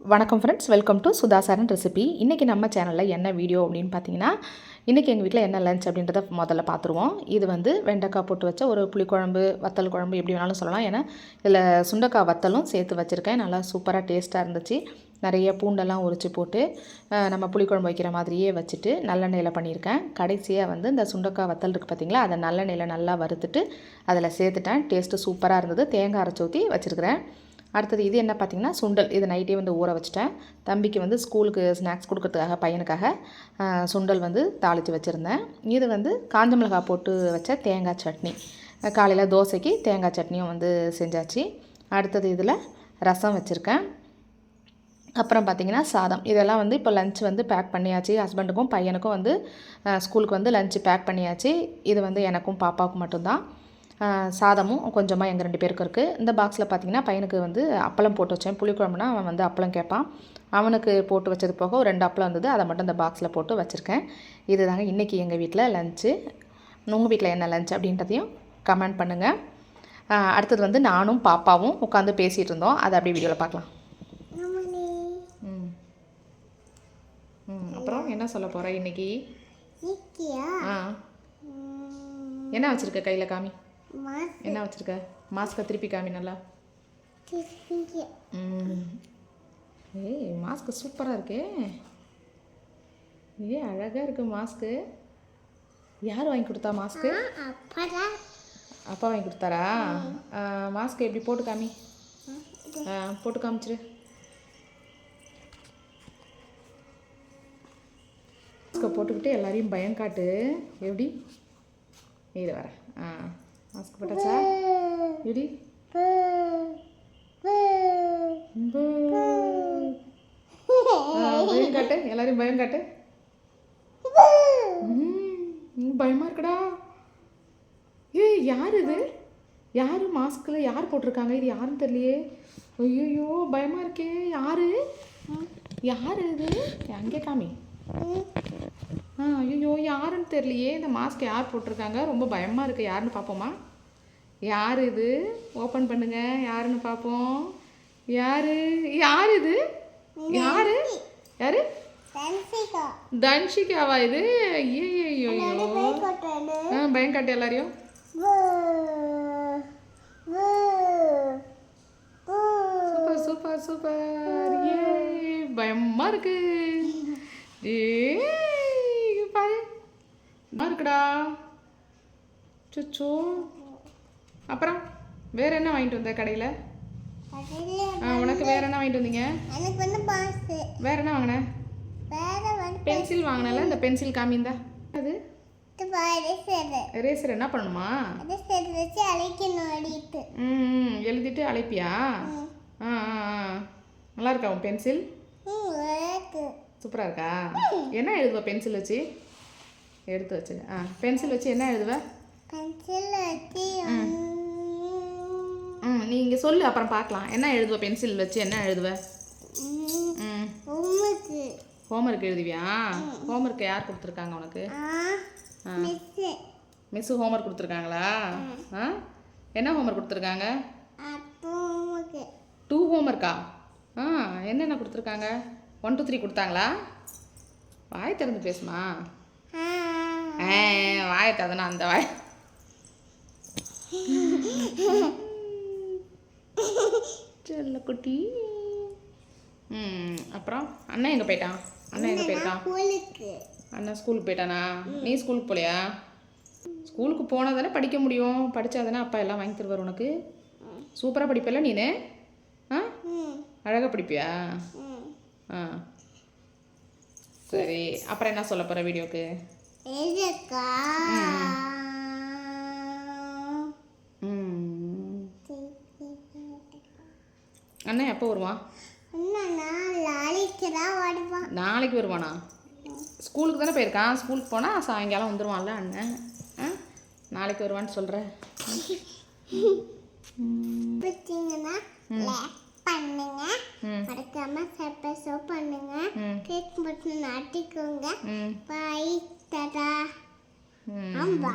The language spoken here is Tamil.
வணக்கம் ஃப்ரெண்ட்ஸ் வெல்கம் டு சுதாசாரன் ரெசிபி இன்றைக்கி நம்ம சேனலில் என்ன வீடியோ அப்படின்னு பார்த்தீங்கன்னா இன்றைக்கி எங்கள் வீட்டில் என்ன லஞ்ச் அப்படின்றத முதல்ல பார்த்துருவோம். இது வந்து வெண்டைக்காய் போட்டு வச்ச ஒரு புளிக்குழம்பு வத்தல் குழம்பு எப்படி வேணாலும் சொல்லலாம். ஏன்னா இதில் சுண்டைக்காய் வத்தலும் சேர்த்து வச்சுருக்கேன். நல்லா சூப்பராக டேஸ்ட்டாக இருந்துச்சு. நிறைய பூண்டெல்லாம் உரித்து போட்டு நம்ம புளிக்குழம்பு வைக்கிற மாதிரியே வச்சுட்டு நல்லெண்ணெயில் பண்ணியிருக்கேன். கடைசியாக வந்து இந்த சுண்டைக்காய் வத்தல் இருக்குது பார்த்திங்களா அதை நல்லெண்ணெயில் நல்லா வறுத்துட்டு அதில் சேர்த்துட்டேன். டேஸ்ட்டு சூப்பராக இருந்தது. தேங்காய் அரைச்சி ஊற்றி வச்சுருக்கிறேன். அடுத்தது இது என்ன பார்த்தீங்கன்னா சுண்டல். இது நைட்டே வந்து ஊற வச்சுட்டேன். தம்பிக்கு வந்து ஸ்கூலுக்கு ஸ்நாக்ஸ் கொடுக்கறதுக்காக பையனுக்காக சுண்டல் வந்து தாளித்து வச்சுருந்தேன். இது வந்து காஞ்ச மிளகாய் போட்டு வச்ச தேங்காய் சட்னி. காலையில் தோசைக்கு தேங்காய் சட்னியும் வந்து செஞ்சாச்சு. அடுத்தது இதில் ரசம் வச்சுருக்கேன். அப்புறம் பார்த்தீங்கன்னா சாதம். இதெல்லாம் வந்து இப்போ லஞ்ச் வந்து பேக் பண்ணியாச்சு. ஹஸ்பண்டுக்கும் பையனுக்கும் வந்து ஸ்கூலுக்கு வந்து லஞ்சு பேக் பண்ணியாச்சு. இது வந்து எனக்கும் பாப்பாவுக்கும் மட்டும்தான். சாதமும் கொஞ்சமாக எங்கள் ரெண்டு பேருக்கும் இருக்குது இந்த பாக்ஸில் பார்த்தீங்கன்னா பையனுக்கு வந்து அப்பளம் போட்டு வச்சேன். புளிக்குழம்புனா அவன் வந்து அப்பளம் கேட்பான் அவனுக்கு போட்டு வச்சது போக ரெண்டு அப்பளம் வந்தது அதை மட்டும் இந்த பாக்ஸில் போட்டு வச்சுருக்கேன். இதுதாங்க இன்றைக்கி எங்கள் வீட்டில் லஞ்சு உங்கள் வீட்டில் என்ன லஞ்ச் அப்படின்றதையும் கமெண்ட் பண்ணுங்கள் அடுத்தது வந்து நானும் பாப்பாவும் உட்காந்து பேசிகிட்டு இருந்தோம். அதை அப்படியே வீடியோவில் பார்க்கலாம். அப்புறம் என்ன சொல்ல போகிற இன்னைக்கு? ஆ. என்ன வச்சுருக்க கையில் காமி? என்ன வச்சுருக்க? மாஸ்க்கை திருப்பி காமி நல்லா ஏய் மாஸ்க்கு சூப்பராக இருக்கே. ஏ அழகாக இருக்கு மாஸ்க்கு யார் வாங்கி கொடுத்தா மாஸ்க்கு அப்பா வாங்கி கொடுத்தாரா? மாஸ்க்கு எப்படி போட்டு காமி? போட்டு காமிச்சிரு. மாஸ்க்கை போட்டுக்கிட்டு எல்லாரையும் பயம் காட்டு. எப்படி? இது வர. ஆ. மாஸ்க் போட்டாச்சா. ஆ, பயம் காட்டு. எல்லாரையும் பயம் காட்டு. ம், ம், பயமா இருக்குடா. ஏய் யார் இது? யார் மாஸ்கில் யார் போட்டிருக்காங்க? இது யாருன்னு தெரியலையே. ஐயோ பயமா இருக்கே. யாரு? யார் இது? அங்கே காமி. ஐயோ யாருன்னு தெரியலையே. இந்த மாஸ்க் யார் போட்டிருக்காங்க? ரொம்ப பயமா இருக்கு. யாருன்னு பார்ப்போமா? யார் இது? ஓப்பன் பண்ணுங்க. யாருன்னு பார்ப்போம். யாரு? யார் இது? யாரு? யாரு? தன்ஷிகாவா இது? ஐயோ பயம் காட்டு எல்லாரையும். Super super super. ஏ பயமா இருக்கு. பயமா இருக்குடா சுச்சோ அப்புறம் வேற என்ன வாங்கிட்டு வந்த கடையில்? ஆ உனக்கு வேற என்ன வாங்கிட்டு வந்தீங்க? எனக்கு வந்து பாஸ் வேற என்ன வாங்கின? வேற வந்து பென்சில் வாங்கினல இந்த பென்சில் காமிந்தா அது பாரு சரி எரேசர் என்ன பண்ணணுமா? வச்சு அழைக்கணும் அடிட்டு. ம் எழுதிட்டு அழைப்பியா? ஆ நல்லா இருக்கா உன் பென்சில்? சூப்பராக இருக்கா. என்ன எழுதுவ பென்சில் வச்சு? எடுத்து வச்சு ஆ பென்சில் வச்சு என்ன எழுதுவ? பென்சில் வச்சு ம். நீ இங்கே சொல்லு அப்புறம் பார்க்கலாம். என்ன எழுதுவ? பென்சில் வச்சு என்ன எழுதுவ? ம். ஹோம்ஒர்க் எழுதுவியா? ஹோம்ஒர்க் யார் கொடுத்துருக்காங்க உனக்கு? மிஸ்ஸு. ஹோம்ஒர்க் கொடுத்துருக்காங்களா? ஆ? என்ன ஹோம்ஒர்க் கொடுத்துருக்காங்க? டூ ஹோம்ஒர்க்கா? ஆ என்னென்ன கொடுத்துருக்காங்க? ஒன் டூ த்ரீ கொடுத்தாங்களா? வாய் திறந்து பேசுமா? வாயை ததனா அந்த வாய். செல்ல குட்டி. ம் அப்புறம் அண்ணன் எங்கே போயிட்டான் அண்ணன் எங்கே போயிருக்கான் ஸ்கூலுக்கு. அண்ணன் ஸ்கூலுக்கு போயிட்டானா? நீ ஸ்கூலுக்கு போகலையா ஸ்கூலுக்கு போனால் தானே படிக்க முடியும். படித்தா தானே அப்பா எல்லாம் வாங்கி தருவார் உனக்கு. சூப்பராக படிப்பல நீனு? ஆ? அழகாக படிப்பியா? ஆ. சரி அப்புறம் என்ன சொல்ல போகிற வீடியோக்கு? ம். அண்ணன் எப்போ வருவான் நாளைக்கு வருவானா? ஸ்கூலுக்கு தானே போயிருக்கான் ஸ்கூலுக்கு போனால் சாயங்காலம் வந்துடுவான்ல அண்ணன் நாளைக்கு வருவான்னு லைக் பண்ணுங்க. மறக்காம சப்ஸ்கிரைப் பண்ணுங்க. சப்ஸ்கிரைப் பட்டன் அடிக்கோங்க பை தடா ஆம்பா